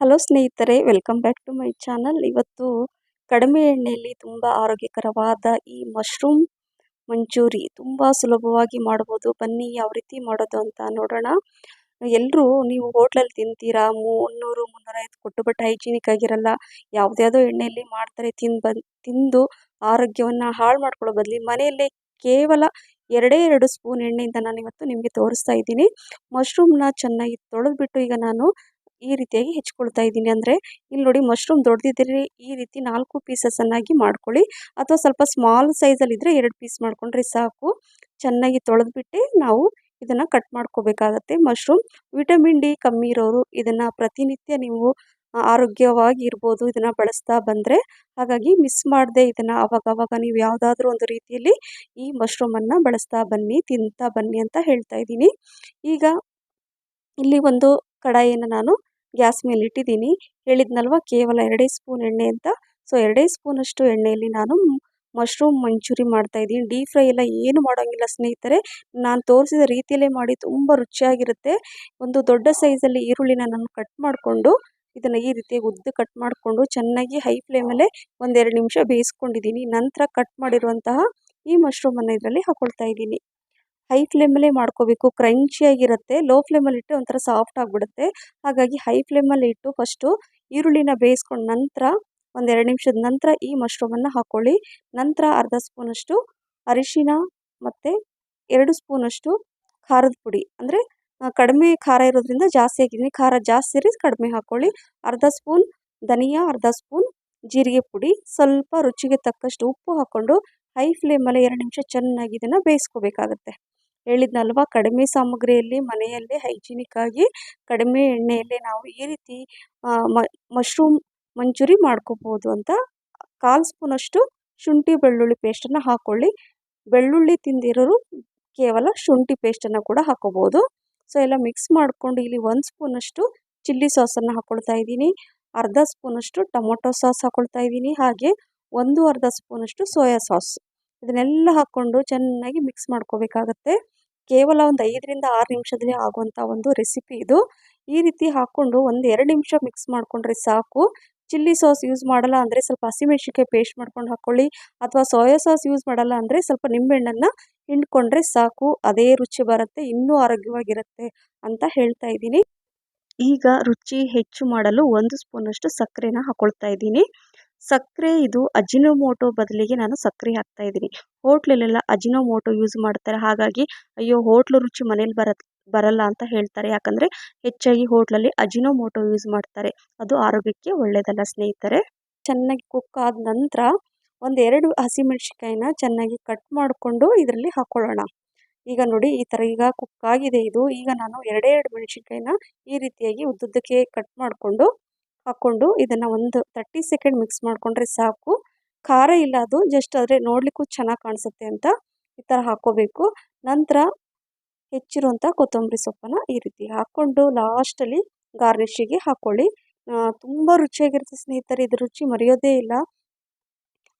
Hello ಸ್ನೇಹಿತರೆ, welcome back to my channel. ಇವತ್ತು ಕಡಿಮೆ ಎಣ್ಣೆಯಲ್ಲಿ ತುಂಬ ಆರೋಗ್ಯಕರವಾದ ಈ ಮಶ್ರೂಮ್ ಮಂಚೂರಿ ತುಂಬ ಸುಲಭವಾಗಿ ಮಾಡ್ಬೋದು. ಬನ್ನಿ ಯಾವ ರೀತಿ ಮಾಡೋದು ಅಂತ ನೋಡೋಣ. ಎಲ್ಲರೂ ನೀವು ಹೋಟ್ಲಲ್ಲಿ ತಿಂತೀರಾ? ಮುನ್ನೂರು, ಮುನ್ನೂರೈವತ್ತು ಕೊಟ್ಟು ಬಟ್ ಹೈಜೀನಿಕ್ ಆಗಿರಲ್ಲ, ಯಾವುದ್ಯಾವುದೋ ಎಣ್ಣೆಯಲ್ಲಿ ಮಾಡ್ತಾರೆ ತಿಂದು ಬಂದು ತಿಂದು ಆರೋಗ್ಯವನ್ನು ಹಾಳು ಮಾಡ್ಕೊಳ್ಳೋ ಬದಲಿ ಮನೆಯಲ್ಲೇ ಕೇವಲ ಎರಡೇ ಎರಡು ಸ್ಪೂನ್ ಎಣ್ಣೆಯಿಂದ ನಾನು ಇವತ್ತು ನಿಮಗೆ ತೋರಿಸ್ತಾ ಇದ್ದೀನಿ. ಮಶ್ರೂಮ್ನ ಚೆನ್ನಾಗಿ ತೊಳೆದ್ಬಿಟ್ಟು ಈಗ ನಾನು ಈ ರೀತಿಯಾಗಿ ಹೆಚ್ಕೊಳ್ತಾ ಇದ್ದೀನಿ. ಅಂದರೆ ಇಲ್ಲಿ ನೋಡಿ ಮಶ್ರೂಮ್ ದೊಡ್ಡದಿದ್ದರೆ ಈ ರೀತಿ ನಾಲ್ಕು ಪೀಸಸನ್ನಾಗಿ ಮಾಡ್ಕೊಳ್ಳಿ. ಅಥವಾ ಸ್ವಲ್ಪ ಸ್ಮಾಲ್ ಸೈಜಲ್ಲಿದ್ದರೆ ಎರಡು ಪೀಸ್ ಮಾಡಿಕೊಂಡ್ರೆ ಸಾಕು. ಚೆನ್ನಾಗಿ ತೊಳೆದ್ಬಿಟ್ಟು ನಾವು ಇದನ್ನು ಕಟ್ ಮಾಡ್ಕೋಬೇಕಾಗತ್ತೆ. ಮಶ್ರೂಮ್ ವಿಟಮಿನ್ ಡಿ ಕಮ್ಮಿ ಇರೋರು ಇದನ್ನು ಪ್ರತಿನಿತ್ಯ ನೀವು ಆರೋಗ್ಯವಾಗಿ ಇರ್ಬೋದು ಇದನ್ನು ಬಳಸ್ತಾ ಬಂದರೆ. ಹಾಗಾಗಿ ಮಿಸ್ ಮಾಡದೆ ಇದನ್ನು ಅವಾಗವಾಗ ನೀವು ಯಾವುದಾದ್ರೂ ಒಂದು ರೀತಿಯಲ್ಲಿ ಈ ಮಶ್ರೂಮನ್ನು ಬಳಸ್ತಾ ಬನ್ನಿ, ತಿಂತಾ ಬನ್ನಿ ಅಂತ ಹೇಳ್ತಾ ಇದ್ದೀನಿ. ಈಗ ಇಲ್ಲಿ ಒಂದು ಕಡಾಯಿಯನ್ನು ನಾನು ಗ್ಯಾಸ್ ಮೇಲೆ ಇಟ್ಟಿದ್ದೀನಿ. ಹೇಳಿದ್ನಲ್ವ, ಕೇವಲ ಎರಡೇ ಸ್ಪೂನ್ ಎಣ್ಣೆ ಅಂತ. ಸೊ ಎರಡೇ ಸ್ಪೂನಷ್ಟು ಎಣ್ಣೆಯಲ್ಲಿ ನಾನು ಮಶ್ರೂಮ್ ಮಂಚೂರಿ ಮಾಡ್ತಾಯಿದ್ದೀನಿ ಡೀಪ್ ಫ್ರೈ ಎಲ್ಲ ಏನು ಮಾಡೋಂಗಿಲ್ಲ ಸ್ನೇಹಿತರೆ. ನಾನು ತೋರಿಸಿದ ರೀತಿಯಲ್ಲೇ ಮಾಡಿ ತುಂಬ ರುಚಿಯಾಗಿರುತ್ತೆ. ಒಂದು ದೊಡ್ಡ ಸೈಜಲ್ಲಿ ಈರುಳ್ಳಿನ ನಾನು ಕಟ್ ಮಾಡಿಕೊಂಡು, ಇದನ್ನು ಈ ರೀತಿಯಾಗಿ ಉದ್ದು ಕಟ್ ಮಾಡಿಕೊಂಡು ಚೆನ್ನಾಗಿ ಹೈ ಫ್ಲೇಮಲ್ಲೇ ಒಂದೆರಡು ನಿಮಿಷ ಬೇಯಿಸ್ಕೊಂಡಿದ್ದೀನಿ. ನಂತರ ಕಟ್ ಮಾಡಿರುವಂತಹ ಈ ಮಶ್ರೂಮನ್ನು ಇದರಲ್ಲಿ ಹಾಕ್ಕೊಳ್ತಾ ಇದ್ದೀನಿ. ಹೈ ಫ್ಲೇಮಲ್ಲೇ ಮಾಡ್ಕೋಬೇಕು. ಕ್ರಂಚಿಯಾಗಿರುತ್ತೆ ಲೋ ಫ್ಲೇಮಲ್ಲಿ ಇಟ್ಟರೆ ಒಂಥರ ಸಾಫ್ಟ್ ಆಗಿಬಿಡುತ್ತೆ. ಹಾಗಾಗಿ ಹೈ ಫ್ಲೇಮಲ್ಲಿ ಇಟ್ಟು ಫಸ್ಟು ಈರುಳ್ಳಿನ ಬೇಯಿಸ್ಕೊಂಡ ನಂತರ ಒಂದೆರಡು ನಿಮಿಷದ ನಂತರ ಈ ಮಶ್ರೂಮನ್ನು ಹಾಕ್ಕೊಳ್ಳಿ ನಂತರ ಅರ್ಧ ಸ್ಪೂನಷ್ಟು ಅರಿಶಿನ ಮತ್ತು ಎರಡು ಸ್ಪೂನಷ್ಟು ಖಾರದ ಪುಡಿ. ಅಂದರೆ ಕಡಿಮೆ ಖಾರ ಇರೋದ್ರಿಂದ ಜಾಸ್ತಿ ಹಾಕಿದ್ದೀನಿ ಖಾರ ಜಾಸ್ತಿ ಇರಿ ಕಡಿಮೆ ಹಾಕ್ಕೊಳ್ಳಿ ಅರ್ಧ ಸ್ಪೂನ್ ಧನಿಯಾ, ಅರ್ಧ ಸ್ಪೂನ್ ಜೀರಿಗೆ ಪುಡಿ. ಸ್ವಲ್ಪ ರುಚಿಗೆ ತಕ್ಕಷ್ಟು ಉಪ್ಪು ಹಾಕ್ಕೊಂಡು ಹೈ ಫ್ಲೇಮಲ್ಲಿ ಎರಡು ನಿಮಿಷ ಚೆನ್ನಾಗಿ ಇದನ್ನು ಬೇಯಿಸ್ಕೋಬೇಕಾಗತ್ತೆ. ಹೇಳಿದ್ನಲ್ವ? ಕಡಿಮೆ ಸಾಮಗ್ರಿಯಲ್ಲಿ, ಮನೆಯಲ್ಲೇ ಹೈಜಿನಿಕ್ಕಾಗಿ ಕಡಿಮೆ ಎಣ್ಣೆಯಲ್ಲಿ ನಾವು ಈ ರೀತಿ ಮಶ್ರೂಮ್ ಮಂಚೂರಿ ಮಾಡ್ಕೋಬೋದು ಅಂತ ಕಾಲು ಸ್ಪೂನಷ್ಟು ಶುಂಠಿ ಬೆಳ್ಳುಳ್ಳಿ ಪೇಸ್ಟನ್ನು ಹಾಕ್ಕೊಳ್ಳಿ ಬೆಳ್ಳುಳ್ಳಿ ತಿಂದಿರೋರು ಕೇವಲ ಶುಂಠಿ ಪೇಸ್ಟನ್ನು ಕೂಡ ಹಾಕ್ಕೋಬೋದು ಸೊ ಎಲ್ಲ ಮಿಕ್ಸ್ ಮಾಡಿಕೊಂಡು ಇಲ್ಲಿ ಒಂದು ಸ್ಪೂನಷ್ಟು ಚಿಲ್ಲಿ ಸಾಸನ್ನು ಹಾಕ್ಕೊಳ್ತಾ ಇದ್ದೀನಿ. ಅರ್ಧ ಸ್ಪೂನಷ್ಟು ಟೊಮೊಟೊ ಸಾಸ್ ಹಾಕ್ಕೊಳ್ತಾ ಇದ್ದೀನಿ. ಹಾಗೆ ಒಂದು ಅರ್ಧ ಸ್ಪೂನಷ್ಟು ಸೋಯಾ ಸಾಸ್. ಇದನ್ನೆಲ್ಲ ಹಾಕ್ಕೊಂಡು ಚೆನ್ನಾಗಿ ಮಿಕ್ಸ್ ಮಾಡ್ಕೋಬೇಕಾಗತ್ತೆ. ಕೇವಲ ಒಂದು ಐದರಿಂದ ಆರು ನಿಮಿಷದಲ್ಲಿ ಆಗುವಂಥ ಒಂದು ರೆಸಿಪಿ ಇದು. ಈ ರೀತಿ ಹಾಕ್ಕೊಂಡು ಒಂದು ಎರಡು ನಿಮಿಷ ಮಿಕ್ಸ್ ಮಾಡಿಕೊಂಡ್ರೆ ಸಾಕು. ಚಿಲ್ಲಿ ಸಾಸ್ ಯೂಸ್ ಮಾಡಲ್ಲ ಅಂದರೆ ಸ್ವಲ್ಪ ಹಸಿಮೆಣ್ಸಿನ್ಕಾಯಿ ಪೇಸ್ಟ್ ಮಾಡ್ಕೊಂಡು ಹಾಕ್ಕೊಳ್ಳಿ ಅಥವಾ ಸೋಯಾ ಸಾಸ್ ಯೂಸ್ ಮಾಡಲ್ಲ ಅಂದರೆ ಸ್ವಲ್ಪ ನಿಂಬೆಹಣ್ಣನ್ನು ಹಿಂಡ್ಕೊಂಡ್ರೆ ಸಾಕು. ಅದೇ ರುಚಿ ಬರುತ್ತೆ, ಇನ್ನೂ ಆರೋಗ್ಯವಾಗಿರುತ್ತೆ ಅಂತ ಹೇಳ್ತಾ ಇದ್ದೀನಿ. ಈಗ ರುಚಿ ಹೆಚ್ಚು ಮಾಡಲು ಒಂದು ಸ್ಪೂನಷ್ಟು ಸಕ್ಕರೆನ ಹಾಕ್ಕೊಳ್ತಾ ಇದ್ದೀನಿ. ಸಕ್ಕರೆ ಇದು ಅಜಿನೋಮೋಟೊ ಬದಲಿಗೆ ನಾನು ಸಕ್ಕರೆ ಹಾಕ್ತಾ ಇದ್ದೀನಿ. ಹೋಟ್ಲಲ್ಲೆಲ್ಲ ಅಜಿನೋಮೋಟೊ ಯೂಸ್ ಮಾಡ್ತಾರೆ. ಹಾಗಾಗಿ ಅಯ್ಯೋ, ಹೋಟ್ಲು ರುಚಿ ಮನೇಲಿ ಬರ ಬರಲ್ಲ ಅಂತ ಹೇಳ್ತಾರೆ. ಯಾಕಂದರೆ ಹೆಚ್ಚಾಗಿ ಹೋಟ್ಲಲ್ಲಿ ಅಜಿನೋಮೋಟೊ ಯೂಸ್ ಮಾಡ್ತಾರೆ. ಅದು ಆರೋಗ್ಯಕ್ಕೆ ಒಳ್ಳೆಯದಲ್ಲ ಸ್ನೇಹಿತರೆ. ಚೆನ್ನಾಗಿ ಕುಕ್ ಆದ ನಂತರ ಒಂದೆರಡು ಹಸಿಮೆಣ್ಸಿನ್ಕಾಯಿನ ಚೆನ್ನಾಗಿ ಕಟ್ ಮಾಡಿಕೊಂಡು ಇದರಲ್ಲಿ ಹಾಕ್ಕೊಳ್ಳೋಣ ಈಗ ನೋಡಿ, ಈ ಥರ ಈಗ ಕುಕ್ ಆಗಿದೆ ಇದು. ಈಗ ನಾನು ಎರಡೇ ಎರಡು ಮೆಣಸಿನ್ಕಾಯಿನ ಈ ರೀತಿಯಾಗಿ ಉದ್ದುದ್ದಕ್ಕೆ ಕಟ್ ಮಾಡಿಕೊಂಡು ಹಾಕ್ಕೊಂಡು ಇದನ್ನು ಒಂದು ತರ್ಟಿ ಸೆಕೆಂಡ್ ಮಿಕ್ಸ್ ಮಾಡಿಕೊಂಡ್ರೆ ಸಾಕು. ಖಾರ ಇಲ್ಲ ಅದು ಜಸ್ಟ್ ಆದರೆ ನೋಡಲಿಕ್ಕೂ ಚೆನ್ನಾಗಿ ಕಾಣಿಸುತ್ತೆ ಅಂತ ಈ ಥರ ಹಾಕ್ಕೋಬೇಕು ನಂತರ ಹೆಚ್ಚಿರುವಂಥ ಕೊತ್ತಂಬರಿ ಸೊಪ್ಪನ್ನು ಈ ರೀತಿ ಹಾಕ್ಕೊಂಡು ಲಾಸ್ಟಲ್ಲಿ ಗಾರ್ನಿಶಿಗೆ ಹಾಕ್ಕೊಳ್ಳಿ ತುಂಬ ರುಚಿಯಾಗಿರುತ್ತೆ ಸ್ನೇಹಿತರೆ ಇದು ರುಚಿ ಮರೆಯೋದೇ ಇಲ್ಲ.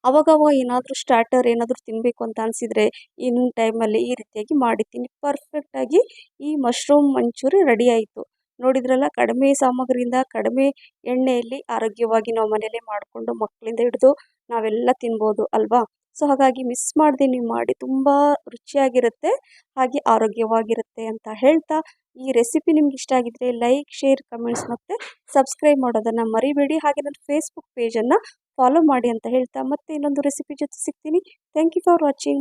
ಅವಾಗವಾಗ ಏನಾದರೂ ಸ್ಟಾರ್ಟರ್ ಏನಾದರೂ ತಿನ್ನಬೇಕು ಅಂತ ಅನಿಸಿದರೆ ಇನ್ನೊಂದು ಟೈಮಲ್ಲಿ ಈ ರೀತಿಯಾಗಿ ಮಾಡಿ ತಿನ್ನಿ. ಪರ್ಫೆಕ್ಟಾಗಿ ಈ ಮಶ್ರೂಮ್ ಮಂಚೂರಿ ರೆಡಿ ಆಯಿತು. ನೋಡಿದ್ರಲ್ಲ, ಕಡಿಮೆ ಸಾಮಗ್ರಿಯಿಂದ ಕಡಿಮೆ ಎಣ್ಣೆಯಲ್ಲಿ ಆರೋಗ್ಯವಾಗಿ ನಾವು ಮನೆಯಲ್ಲೇ ಮಾಡಿಕೊಂಡು ಮಕ್ಕಳಿಂದ ಹಿಡಿದು ನಾವೆಲ್ಲ ತಿನ್ಬೋದು ಅಲ್ವಾ? ಸೊ, ಹಾಗಾಗಿ ಮಿಸ್ ಮಾಡಿದೆ ನೀವು ಮಾಡಿ, ತುಂಬ ರುಚಿಯಾಗಿರುತ್ತೆ, ಹಾಗೆ ಆರೋಗ್ಯವಾಗಿರುತ್ತೆ ಅಂತ ಹೇಳ್ತಾ ಈ ರೆಸಿಪಿ ನಿಮ್ಗೆ ಇಷ್ಟ ಆಗಿದ್ರೆ ಲೈಕ್ ಶೇರ್ ಕಮೆಂಟ್ಸ್ ಮತ್ತು ಸಬ್ಸ್ಕ್ರೈಬ್ ಮಾಡೋದನ್ನು ಮರಿಬೇಡಿ. ಹಾಗೆ ನನ್ನ ಫೇಸ್ಬುಕ್ ಪೇಜನ್ನು ಫಾಲೋ ಮಾಡಿ ಅಂತ ಹೇಳ್ತಾ ಮತ್ತೆ ಇನ್ನೊಂದು ರೆಸಿಪಿ ಜೊತೆ ಸಿಗ್ತೀನಿ. Thank you for watching